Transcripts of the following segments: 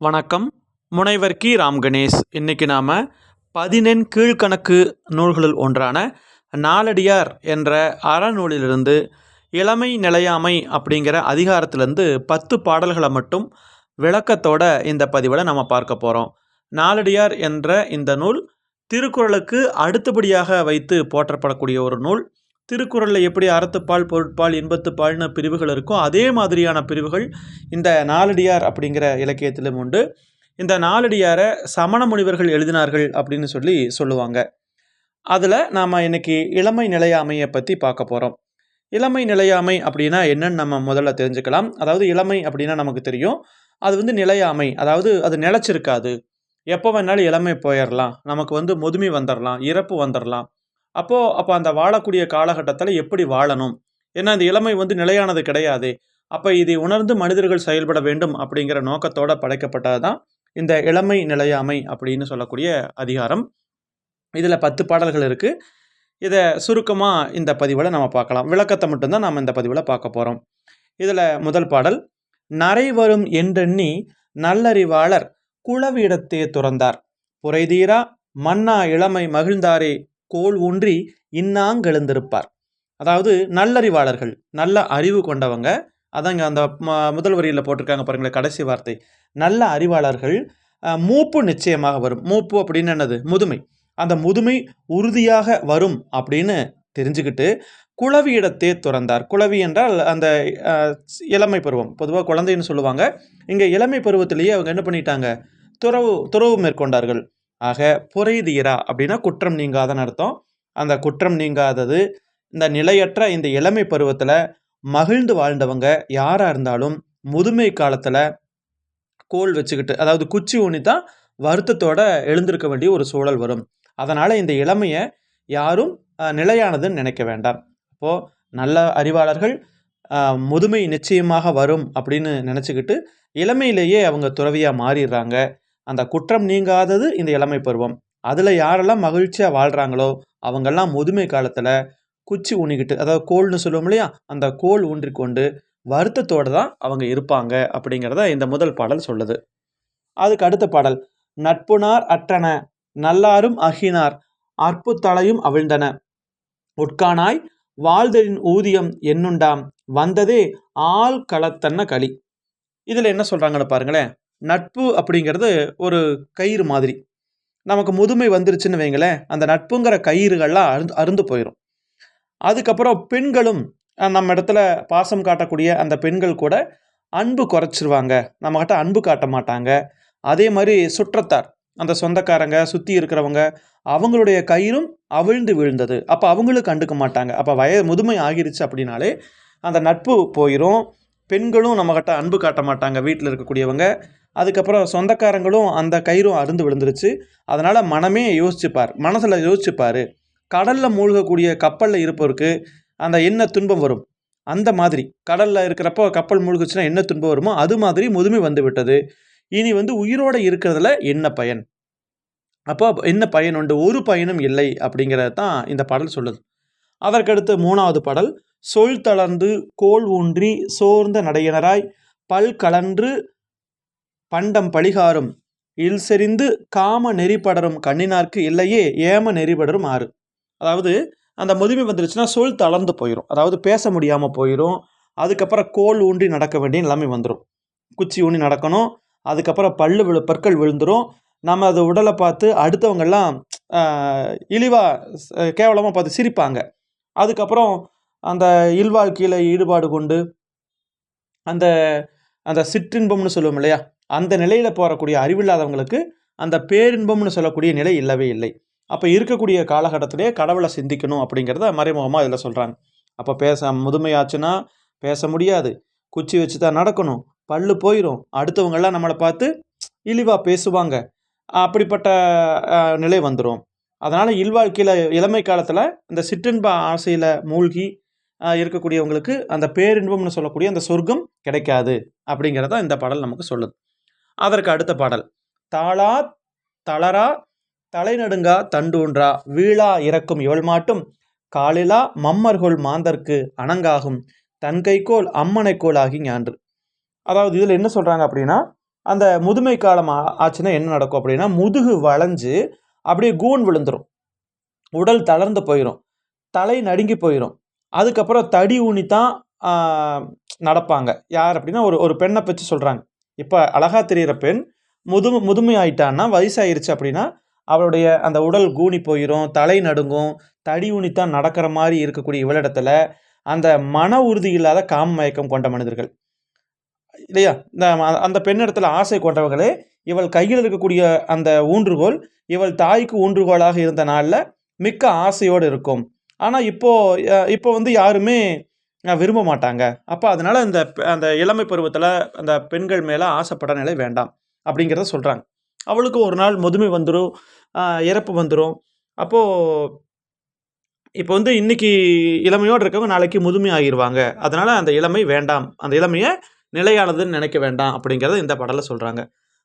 வணக்கம். முனைவர் கி. ராம் கணேஷ் இன்னைக்கு நாம் பதினெண் கீழ்கணக்கு நூல்களுள் ஒன்றான நாலடியார் என்ற அறநூலிலிருந்து இளமை நிலையாமை அப்படிங்கிற அதிகாரத்திலேருந்து பத்து பாடல்களை மட்டும் விளக்கத்தோட இந்த பதிவில் நம்ம பார்க்க போகிறோம் நாலடியார் என்ற இந்த நூல் திருக்குறளுக்கு அடுத்தபடியாக வைத்து போற்றப்படக்கூடிய ஒரு நூல். திருக்குறளில் எப்படி அறத்துப்பால் பொருட்பால் இன்பத்துப்பால்னு பிரிவுகள் இருக்கோ அதே மாதிரியான பிரிவுகள் இந்த நாலடியார் அப்படிங்கிற இலக்கியத்திலும் உண்டு. இந்த நாலடியாரை சமண முனிவர்கள் எழுதினார்கள் அப்படின்னு சொல்லி சொல்லுவாங்க. அதில் நாம் இன்றைக்கி இளமை நிலையாமையை பற்றி பார்க்க போகிறோம் இளமை நிலையாமை அப்படின்னா என்னன்னு நம்ம முதல்ல தெரிஞ்சுக்கலாம். அதாவது இளமை அப்படின்னா நமக்கு தெரியும். அது வந்து நிலையாமை. அதாவது அது நிலச்சிருக்காது. எப்போ வேணாலும் இளமை போயிடலாம் நமக்கு வந்து முதுமை வந்துடலாம் இறப்பு வந்துடலாம் அப்போது அப்போ அந்த வாழக்கூடிய காலகட்டத்தில் எப்படி வாழணும்? ஏன்னா இந்த இளமை வந்து நிலையானது கிடையாது. அப்போ இதை உணர்ந்து மனிதர்கள் செயல்பட வேண்டும் அப்படிங்கிற நோக்கத்தோடு படைக்கப்பட்டது தான் இந்த இளமை நிலையாமை அப்படின்னு சொல்லக்கூடிய அதிகாரம். இதில் பத்து பாடல்கள் இருக்குது இதை சுருக்கமாக இந்த பதிவில் நம்ம பார்க்கலாம். விளக்கத்தை மட்டும்தான் நாம் இந்த பதிவில் பார்க்க போகிறோம் இதில் முதல் பாடல் நரை வரும் என்றெண்ணி நல்லறிவாளர் குளவிடத்தே துறந்தார். புரைதீரா மன்னா இளமை மகிழ்ந்தாரே கோல் ஊன்றி இன்னாங்கெழுந்திருப்பார். அதாவது நல்லறிவாளர்கள் நல்ல அறிவு கொண்டவங்க. அதாங்க அந்த ம- முதல் வரியில் போட்டிருக்காங்க பாருங்களேன் கடைசி வார்த்தை. நல்ல அறிவாளர்கள் மூப்பு நிச்சயமாக வரும். மூப்பு அப்படின்னு என்னது? முதுமை. அந்த முதுமை உறுதியாக வரும் அப்படின்னு தெரிஞ்சுக்கிட்டு குளவி இடத்தே துறந்தார். குளவி என்றால் அந்த இளமை பருவம். பொதுவாக குழந்தைன்னு சொல்லுவாங்க. இங்கே இளமை பருவத்திலேயே அவங்க என்ன பண்ணிட்டாங்க? துறவு துறவு மேற்கொண்டார்கள். ஆக புரைதீரா அப்படின்னா குற்றம் நீங்காதன்னு அர்த்தம். அந்த குற்றம் நீங்காதது இந்த நிலையற்ற இந்த இளமை பருவத்தில் மகிழ்ந்து வாழ்ந்தவங்க யாராக இருந்தாலும் முதுமை காலத்தில் கோல் வச்சுக்கிட்டு அதாவது குச்சி ஊனி தான் வருத்தத்தோட எழுந்திருக்க வேண்டிய ஒரு சூழல் வரும். அதனால் இந்த இளமையை யாரும் நிலையானதுன்னு நினைக்க வேண்டாம். அப்போது நல்ல அறிவாளர்கள் முதுமை நிச்சயமாக வரும் அப்படின்னு நினச்சிக்கிட்டு இளமையிலேயே அவங்க துறவியாக மாறிடுறாங்க. அந்த குற்றம் நீங்காதது இந்த இளமை பருவம். அதில் யாரெல்லாம் மகிழ்ச்சியாக வாழ்கிறாங்களோ அவங்கெல்லாம் முதுமை காலத்தில் குச்சி ஊனிக்கிட்டு அதாவது கோல்னு சொல்லுவோம் இல்லையா? அந்த கோல் ஊன்றிக்கொண்டு வருத்தத்தோடு தான் அவங்க இருப்பாங்க அப்படிங்கிறத இந்த முதல் பாடல் சொல்லுது. அதுக்கு அடுத்த பாடல். நட்புனார் அற்றன நல்லாரும் அகினார் அற்புத்தலையும் அவிழ்ந்தன. உட்கானாய் வாழ்தலின் ஊதியம் என்னுண்டாம் வந்ததே ஆள் களத்தன்ன களி. இதில் என்ன சொல்கிறாங்கன்னு பாருங்களேன். நட்பு அப்படிங்கிறது ஒரு கயிறு மாதிரி. நமக்கு முதுமை வந்துருச்சுன்னு வைங்களேன் அந்த நட்புங்கிற கயிறுகள்லாம் அருந்து அருந்து போயிடும் அதுக்கப்புறம் பெண்களும் நம்ம இடத்துல பாசம் காட்டக்கூடிய அந்த பெண்கள் கூட அன்பு குறைச்சிருவாங்க. நம்மக்கிட்ட அன்பு காட்ட மாட்டாங்க. அதே மாதிரி சுற்றத்தார் அந்த சொந்தக்காரங்க சுற்றி இருக்கிறவங்க அவங்களுடைய கயிறும் அவிழ்ந்து விழுந்தது. அப்போ அவங்களும் கண்டுக்க மாட்டாங்க. அப்போ வய முதுமை ஆகிருச்சு அப்படின்னாலே அந்த நட்பு போயிடும் பெண்களும் நம்மக்கிட்ட அன்பு காட்ட மாட்டாங்க. வீட்டில் இருக்கக்கூடியவங்க அதுக்கப்புறம் சொந்தக்காரங்களும் அந்த கயிறும் அருந்து விழுந்துருச்சு. அதனால் மனமே யோசிச்சுப்பார். மனசில் யோசிச்சுப்பார். கடலில் மூழ்கக்கூடிய கப்பலில் இருப்பவருக்கு அந்த என்ன துன்பம் வரும்? அந்த மாதிரி. கடலில் இருக்கிறப்போ கப்பல் மூழ்குச்சுன்னா என்ன துன்பம் வருமோ அது மாதிரி முதுமை வந்து விட்டது இனி வந்து உயிரோடு இருக்கிறதுல என்ன பயன்? அப்போ என்ன பயன் உண்டு? ஒரு பயனும் இல்லை அப்படிங்கிறது தான் இந்த பாடல் சொல்லுது. அதற்கடுத்து மூணாவது பாடல். சொல் தளர்ந்து கோல் ஊன்றி சோர்ந்த நடையினராய் பல் கலன்று பண்டம் பழிகாரும். இல் செறிந்து காம நெறிப்படரும் கண்ணினார்க்கு இல்லையே ஏம நெறிபடரும் ஆறு. அதாவது அந்த முதுமை வந்துருச்சுன்னா சொல் தளர்ந்து போயிடும் அதாவது பேச முடியாமல் போயிடும் அதுக்கப்புறம் கோல் ஊன்றி நடக்க வேண்டிய நிலைமை வந்துடும் குச்சி ஊன்றி நடக்கணும். அதுக்கப்புறம் பல்லு விழு பற்கள் விழுந்துடும் நம்ம அது உடலை பார்த்து அடுத்தவங்கெல்லாம் இழிவாக கேவலமாக பார்த்து சிரிப்பாங்க. அதுக்கப்புறம் அந்த இல்வாழ்க்கையில் ஈடுபாடு கொண்டு அந்த அந்த சிற்றின்பம்னு சொல்லுவோம் இல்லையா? அந்த நிலையில் போகக்கூடிய அறிவில்லாதவங்களுக்கு அந்த பேரின்பம்னு சொல்லக்கூடிய நிலை இல்லவே இல்லை. அப்போ இருக்கக்கூடிய காலகட்டத்திலே கடவுளை சிந்திக்கணும் அப்படிங்கிறத மறைமுகமாக இதில் சொல்கிறாங்க அப்போ பேச முதுமையாச்சுன்னா பேச முடியாது. குச்சி வச்சு தான் நடக்கணும். பல்லு போயிடும் அடுத்தவங்கெல்லாம் நம்மளை பார்த்து இழிவாக பேசுவாங்க. அப்படிப்பட்ட நிலை வந்துடும் அதனால் இல்வாழ்க்கையில் இளமை காலத்தில் இந்த சிற்றின்ப ஆசையில் மூழ்கி இருக்கக்கூடியவங்களுக்கு அந்த பேரின்பம்னு சொல்லக்கூடிய அந்த சொர்க்கம் கிடைக்காது அப்படிங்கிறத இந்த பாடல் நமக்கு சொல்லுது. அதற்கு அடுத்த பாடல். தாளா தளரா தலைநடுங்கா தண்டூன்றா வீழா இறக்கும் இவள் மாட்டும் காலிலா மம்மர்கோள் மாந்தர்க்கு அணங்காகும் தன்கைக்கோள் அம்மனைக்கோள் அம்மனைக்கோல் ஆகி ஞான்று அதாவது இதில் என்ன சொல்கிறாங்க அப்படின்னா அந்த முதுமை காலம் ஆ- ஆச்சுன்னா என்ன நடக்கும் அப்படின்னா முதுகு வளைஞ்சு அப்படியே கூன் விழுந்துடும் உடல் தளர்ந்து போயிடும் தலை நடுங்கி போயிடும் அதுக்கப்புறம் தடி ஊனி தான் நடப்பாங்க. யார் அப்படின்னா ஒரு ஒரு பெண்ணை பற்றி சொல்கிறாங்க இப்போ அழகாக தெரிகிற பெண் முதுமை முதுமை ஆயிட்டான்னா வயசாயிருச்சு அப்படின்னா அவளுடைய அந்த உடல் கூனி போயிடும் தலை நடுங்கும் தடி உனித்தான் நடக்கிற மாதிரி இருக்கக்கூடிய இவளிடத்துல அந்த மன உறுதி இல்லாத காம மயக்கம் கொண்ட மனிதர்கள். இல்லையா? இந்த அந்த பெண்ணிடத்தில் ஆசை கொண்டவர்களே இவள் கையில் இருக்கக்கூடிய அந்த ஊன்றுகோல் இவள் தாய்க்கு ஊன்றுகோலாக இருந்த நாளில் மிக்க ஆசையோடு இருக்கும். ஆனால் இப்போது இப்போ வந்து யாருமே விரும்ப மாட்டாங்க. அப்போ அதனால் இந்த அந்த இளமை பருவத்தில் அந்த பெண்கள் மேலே ஆசைப்பட நிலை வேண்டாம் அப்படிங்கிறத சொல்கிறாங்க அவளுக்கு ஒரு நாள் முதுமை வந்துடும் இறப்பு வந்துடும் அப்போது இப்போ வந்து இன்றைக்கி இளமையோடு இருக்கவங்க நாளைக்கு முதுமை ஆகிருவாங்க. அதனால் அந்த இளமை வேண்டாம். அந்த இளமையை நிலையானதுன்னு நினைக்க வேண்டாம் அப்படிங்கிறத இந்த பாடலில் சொல்கிறாங்க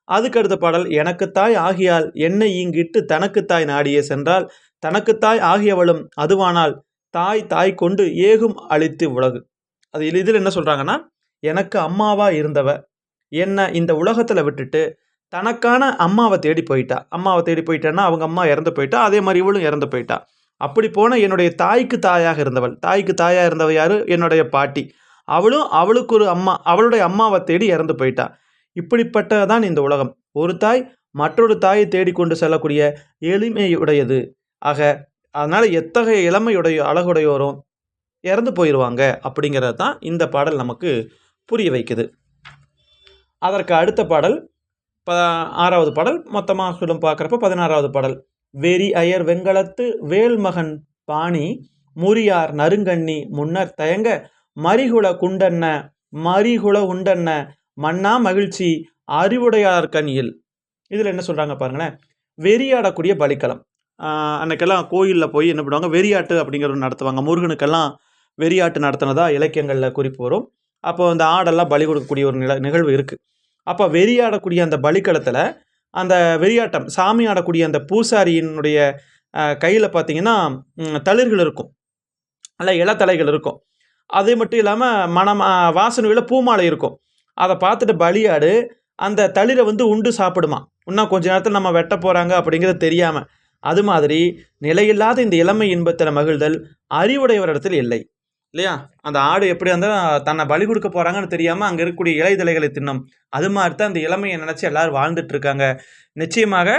அதுக்கு அடுத்த பாடல் எனக்குத்தாய் ஆகியால் என்னை இங்கிட்டு தனக்குத்தாய் நாடியே சென்றால் தனக்குத்தாய் ஆகியவளும் அதுவானால் தாய் தாய் கொண்டு ஏகும் அழித்து உலகு. அது இதில் என்ன சொல்கிறாங்கன்னா எனக்கு அம்மாவாக இருந்தவ என்னை இந்த உலகத்தில் விட்டுட்டு தனக்கான அம்மாவை தேடி போயிட்டா. அம்மாவை தேடி போயிட்டான்னா அவங்க அம்மா இறந்து போயிட்டா அதே மாதிரி இவளும் இறந்து போயிட்டா. அப்படி போன என்னுடைய தாய்க்கு தாயாக இருந்தவள். தாய்க்கு தாயாக இருந்தவ யாரு? என்னுடைய பாட்டி. அவளும் அவளுக்கு ஒரு அம்மா அவளுடைய அம்மாவை தேடி இறந்து போயிட்டா. இப்படிப்பட்டதான் இந்த உலகம். ஒரு தாய் மற்றொரு தாயை தேடிக்கொண்டு செல்லக்கூடிய எளிமையுடையது. ஆக அதனால் எத்தகைய இளமையுடைய அழகுடையோரும் இறந்து போயிடுவாங்க அப்படிங்கிறது தான் இந்த பாடல் நமக்கு புரிய வைக்குது. அதற்கு அடுத்த பாடல் ப ஆறாவது பாடல் மொத்தமாக சொல்லும் பார்க்குறப்ப பதினாறாவது பாடல். வெறி அயர் வெங்கலத்து வேல்மகன் பாணி முறியார் நறுங்கண்ணி முன்னர் தயங்க மரிகுல குண்டன்ன மரிகுல உண்டன்ன மன்னா மகிழ்ச்சி அறிவுடையார் கண்ணியில். இதில் என்ன சொல்கிறாங்க பாருங்களேன் வெறியாடக்கூடிய பலிக்கலம். அன்றைக்கெல்லாம் கோயிலில் போய் என்ன பண்ணுவாங்க? வெறியாட்டு அப்படிங்கிறது நடத்துவாங்க. முருகனுக்கெல்லாம் வெறியாட்டு நடத்தினதா இலக்கியங்களில் குறிப்பு வரும். அப்போ அந்த ஆடெல்லாம் பலி கொடுக்கக்கூடிய ஒரு நில நிகழ்வு இருக்குது அப்போ வெறியாடக்கூடிய அந்த பலிக்களத்தில் அந்த வெறியாட்டம் சாமி ஆடக்கூடிய அந்த பூசாரியினுடைய கையில் பார்த்தீங்கன்னா தளிர்கள் இருக்கும். அல்ல இளத்தலைகள் இருக்கும். அது மட்டும் இல்லாமல் மனம் வாசனையில் பூமாலை இருக்கும். அதை பார்த்துட்டு பலியாடு அந்த தளிரை வந்து உண்டு சாப்பிடுமா? இன்னும் கொஞ்ச நேரத்தில் நம்ம வெட்ட போகிறாங்க அப்படிங்கிறது தெரியாமல் அது மாதிரி நிலையில்லாத இந்த இளமை இன்பத்தில் மகிழ்தல் அறிவுடையவரிடத்தில் இல்லை. இல்லையா? அந்த ஆடு எப்படி இருந்தால் தன்னை பலி கொடுக்க போகிறாங்கன்னு தெரியாமல் அங்கே இருக்கக்கூடிய இலைதலைகளை தின்னும். அது மாதிரி தான் இந்த இளமையை நினச்சி எல்லாரும் வாழ்ந்துட்டுருக்காங்க நிச்சயமாக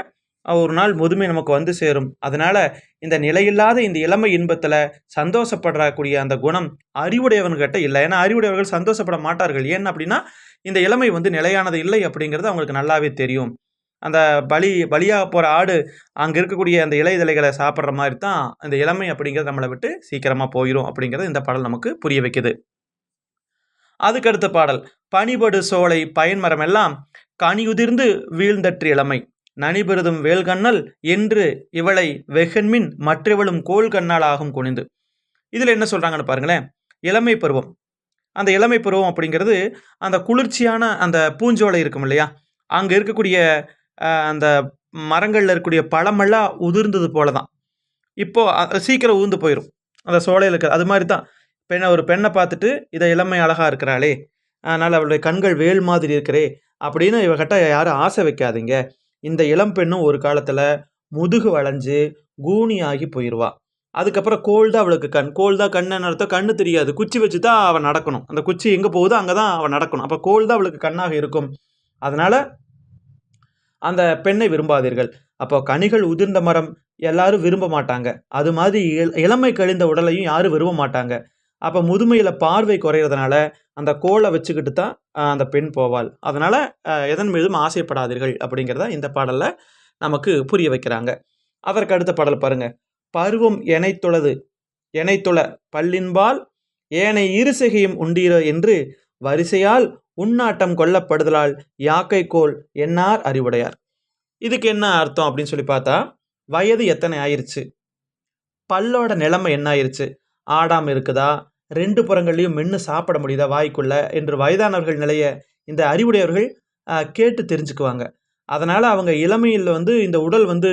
ஒரு நாள் முதுமை நமக்கு வந்து சேரும். அதனால் இந்த நிலையில்லாத இந்த இளமை இன்பத்தில் சந்தோஷப்படக்கூடிய அந்த குணம் அறிவுடையவன்கிட்ட இல்லை. ஏன்னா அறிவுடையவர்கள் சந்தோஷப்பட மாட்டார்கள். ஏன் அப்படின்னா இந்த இளமை வந்து நிலையானது இல்லை அப்படிங்கிறது அவங்களுக்கு நல்லாவே தெரியும். அந்த பலி பலியாக போகிற ஆடு அங்கே இருக்கக்கூடிய அந்த இலைதலைகளை சாப்பிட்ற மாதிரி தான் அந்த இளமை அப்படிங்கிறது நம்மளை விட்டு சீக்கிரமாக போயிடும் அப்படிங்கிறது இந்த பாடல் நமக்கு புரிய வைக்குது. அதுக்கடுத்த பாடல் பனிபடு சோலை பயன்மரம் எல்லாம் கனியுதிர்ந்து வீழ்ந்தற்று இளமை. நனிபெருதும் வேல்கண்ணல் என்று இவளை வெகன்மின் மற்றவளும் கோல் கண்ணால் ஆகும் குனிந்து. இதில் என்ன சொல்கிறாங்கன்னு பாருங்களேன் இளமை பருவம். அந்த இளமை பருவம் அப்படிங்கிறது அந்த குளிர்ச்சியான அந்த பூஞ்சோலை இருக்கும் இல்லையா? அங்கே இருக்கக்கூடிய அந்த மரங்களில் இருக்கக்கூடிய பழமெல்லாம் உதிர்ந்தது போல தான் இப்போது சீக்கிரம் ஊந்து போயிடும் அந்த சோலையில் இருக்கிற அது மாதிரி தான். பெண்ணை ஒரு பெண்ணை பார்த்துட்டு இதை இளமை அழகாக இருக்கிறாளே. அதனால் அவளுடைய கண்கள் வேல் மாதிரி இருக்கிறே. அப்படின்னு இவகிட்ட யாரும் ஆசை வைக்காதீங்க. இந்த இளம் பெண்ணும் ஒரு காலத்தில் முதுகு வளைஞ்சு கூணி ஆகி போயிடுவா அதுக்கப்புறம் கோல் தான் அவளுக்கு கண். கோல் தான் கண்ணு அர்த்தம் கண்ணு தெரியாது. குச்சி வச்சு தான் அவன் நடக்கணும். அந்த குச்சி எங்கே போகுதோ அங்கே தான் அவன் நடக்கணும். அப்போ கோல் தான் அவளுக்கு கண்ணாக இருக்கும். அதனால் அந்த பெண்ணை விரும்பாதீர்கள். அப்போ கனிகள் உதிர்ந்த மரம் எல்லாரும் விரும்ப மாட்டாங்க. அது மாதிரி இள- இளமை கழிந்த உடலையும் யாரும் விரும்ப மாட்டாங்க. அப்போ முதுமையில் பார்வை குறையிறதுனால அந்த கோலை வச்சுக்கிட்டு தான் அந்த பெண் போவாள். அதனால் எதன் மீதும் ஆசைப்படாதீர்கள் அப்படிங்கிறத இந்த பாடலில் நமக்கு புரிய வைக்கிறாங்க. அதற்கு அடுத்த பாடல் பாருங்க. பருவம் எனைத்துளது. எனைத்துள பல்லின்பால் ஏனை இருசெகையும் உண்டீர என்று வரிசையால் உன்னாட்டம் கொல்லப்படுதலால் யாக்கை கோல் என்னார் அறிவுடையார். இதுக்கு என்ன அர்த்தம் அப்படின்னு சொல்லி பார்த்தா வயது எத்தனை ஆயிருச்சு? பல்லோட நிலைமை என்ன ஆயிருச்சு? ஆடாம இருக்குதா? ரெண்டு புறங்கள்லையும் மென்று சாப்பிட முடியுதா வாய்க்குள்ள? என்று வயதானவர்கள் நிலைய இந்த அறிவுடையவர்கள் கேட்டு தெரிஞ்சுக்குவாங்க. அதனால் அவங்க இளமையில் வந்து இந்த உடல் வந்து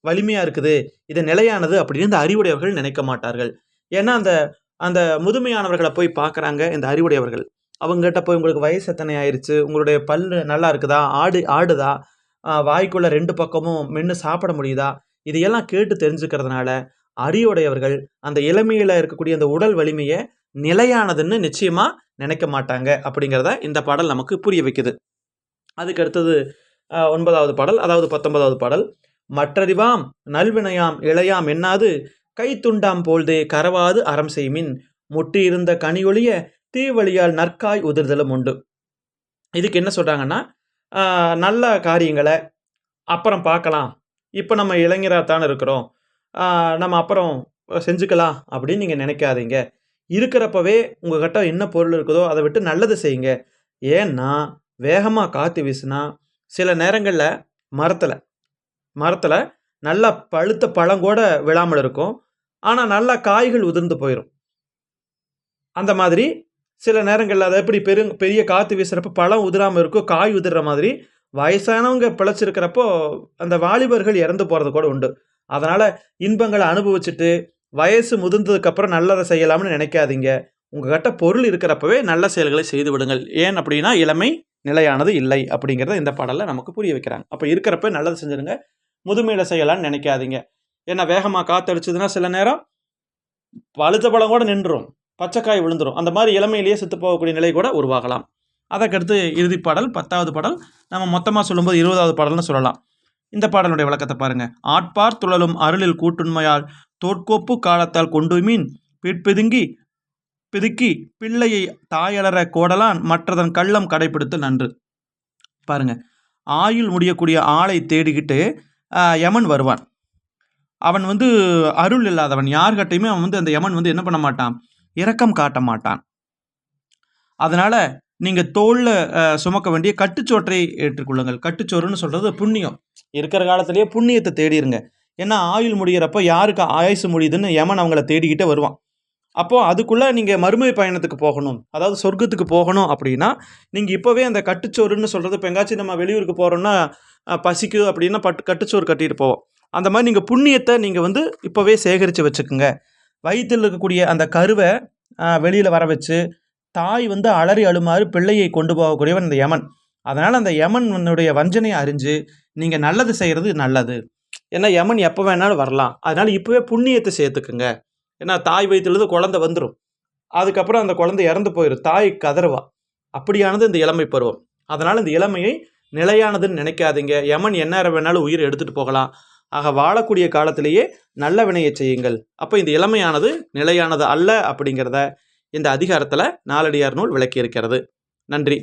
வலிமையாக இருக்குது இது நிலையானது அப்படின்னு இந்த அறிவுடையவர்கள் நினைக்க மாட்டார்கள். ஏன்னா அந்த அந்த முதுமையானவர்களை போய் பார்க்குறாங்க இந்த அறிவுடையவர்கள். அவங்ககிட்ட போய் உங்களுக்கு வயசு எத்தனை ஆயிடுச்சு உங்களுடைய பல்லு நல்லா இருக்குதா? ஆடு ஆடுதா? வாய்க்குள்ளே வாய்க்குள்ள ரெண்டு பக்கமும் மென்று சாப்பிட முடியுதா? இதையெல்லாம் கேட்டு தெரிஞ்சுக்கிறதுனால அறிவுடையவர்கள் அந்த இளமையில் இருக்கக்கூடிய அந்த உடல் வலிமையை நிலையானதுன்னு நிச்சயமாக நினைக்க மாட்டாங்க அப்படிங்கிறத இந்த பாடல் நமக்கு புரிய வைக்குது. அதுக்கு அடுத்தது ஒன்பதாவது பாடல் அதாவது பத்தொன்பதாவது பாடல். மற்றறிவாம் நல்வினையாம் இளையாம் என்னாது? கைத்துண்டாம் போல்தே கரவாது அறம் செய்மின். முட்டியிருந்த கனியொழிய தீவழியால் நற்காய் உதிர்தலும் உண்டு. இதுக்கு என்ன சொல்கிறாங்கன்னா நல்ல காரியங்களை அப்புறம் பார்க்கலாம். இப்போ நம்ம இளைஞராக தானே இருக்கிறோம். நம்ம அப்புறம் செஞ்சுக்கலாம் அப்படின்னு நீங்கள் நினைக்காதீங்க. இருக்கிறப்பவே உங்கள்கிட்ட என்ன பொருள் இருக்குதோ அதை விட்டு நல்லது செய்யுங்க. ஏன்னா வேகமாக காற்று வீசுனா சில நேரங்களில் மரத்தில் மரத்தில் நல்லா பழுத்த பழம் கூட விழாமல் இருக்கும். ஆனால் நல்லா காய்கள் உதிர்ந்து போயிடும் அந்த மாதிரி சில நேரங்களில் அதை எப்படி பெரு பெரிய காற்று வீசுகிறப்ப பழம் உதிராமல் இருக்கும் காய் உதிர்ற மாதிரி வயசானவங்க பிழைச்சிருக்கிறப்போ அந்த வாலிபர்கள் இறந்து போகிறது கூட உண்டு. அதனால் இன்பங்களை அனுபவிச்சுட்டு வயசு முதிர்ந்ததுக்கப்புறம் நல்லதை செய்யலாம்னு நினைக்காதீங்க. உங்ககிட்ட பொருள் இருக்கிறப்பவே நல்ல செயல்களை செய்து விடுங்கள். ஏன் அப்படின்னா இளமை நிலையானது இல்லை அப்படிங்கிறத இந்த பாடலில் நமக்கு புரிய வைக்கிறாங்க. அப்போ இருக்கிறப்ப நல்லது செஞ்சிருங்க. முதுமையில் செய்யலாம்னு நினைக்காதீங்க. ஏன்னா வேகமாக காற்றடிச்சதுன்னா சில நேரம் பழுத்த பழம் கூட நின்றுரும். பச்சைக்காய் விழுந்துரும். அந்த மாதிரி இளமையிலேயே செத்து போகக்கூடிய நிலை கூட உருவாகலாம். அதற்கடுத்து இறுதி பாடல் பத்தாவது பாடல். நம்ம மொத்தமாக சொல்லும்போது இருபதாவது பாடல்னு சொல்லலாம். இந்த பாடலுடைய விளக்கத்தை பாருங்கள் ஆட்பார் துழலும் அருளில் கூட்டுண்மையால் தோற்கோப்பு காலத்தால் கொண்டு மீன் பிற்பிதுங்கி பிதுக்கி பிள்ளையை தாயலற கோடலான் மற்றதன் கள்ளம் கடைப்பிடித்து நன்று. பாருங்க. ஆயுள் முடியக்கூடிய ஆளை தேடிக்கிட்டு யமன் வருவான். அவன் வந்து அருள் இல்லாதவன். யார்கிட்டையுமே அவன் வந்து அந்த யமன் வந்து என்ன பண்ண மாட்டான்? இரக்கம் காட்ட மாட்டான். அதனால் நீங்கள் தோளில் சுமக்க வேண்டிய கட்டுச்சோற்றை ஏற்றுக்கொள்ளுங்கள். கட்டுச்சோறுன்னு சொல்கிறது புண்ணியம். இருக்கிற காலத்திலேயே புண்ணியத்தை தேடிருங்க. ஏன்னா ஆயுள் முடிகிறப்ப யாருக்கு ஆயுசு முடியுதுன்னு யமன் அவங்கள தேடிக்கிட்டே வருவான். அப்போது அதுக்குள்ளே நீங்கள் மறுமை பயணத்துக்கு போகணும். அதாவது சொர்க்கத்துக்கு போகணும் அப்படின்னா நீங்கள் இப்போவே அந்த கட்டுச்சோறுன்னு சொல்கிறது இப்போ எங்காச்சும் நம்ம வெளியூருக்கு போகிறோன்னா அஹ், பசிக்கு அப்படின்னா பட்டு கட்டுச்சோறு கட்டிட்டு போவோம். அந்த மாதிரி நீங்கள் புண்ணியத்தை நீங்கள் வந்து இப்போவே சேகரித்து வச்சுக்கோங்க. வயிற்றில் இருக்கக்கூடிய அந்த கருவை வெளியில் வர வச்சு தாய் வந்து அலறி அழுமாறு பிள்ளையை கொண்டு போகக்கூடியவன் இந்த யமன். அதனால் அந்த யமனுடைய வஞ்சனையை அறிஞ்சு நீங்கள் நல்லது செய்கிறது நல்லது. ஏன்னா யமன் எப்போ வேணாலும் வரலாம். அதனால் இப்போவே புண்ணியத்தை சேர்த்துக்குங்க. ஏன்னா தாய் வயிற்றுலேருந்து குழந்தை வந்துடும் அதுக்கப்புறம் அந்த குழந்தை இறந்து போயிடும் தாய் கதறுவா. அப்படியானது இந்த இளமை பருவம். அதனால் இந்த இளமையை நிலையானதுன்னு நினைக்காதீங்க. யமன் என்ன வேணாலும் உயிர் எடுத்துகிட்டு போகலாம். ஆக வாழக்கூடிய காலத்திலேயே நல்ல வினையை செய்யுங்கள். அப்போ இந்த இளமையானது நிலையானது அல்ல அப்படிங்கிறத இந்த அதிகாரத்தில் நாலடியார் நூல் விளக்கி இருக்கிறது நன்றி.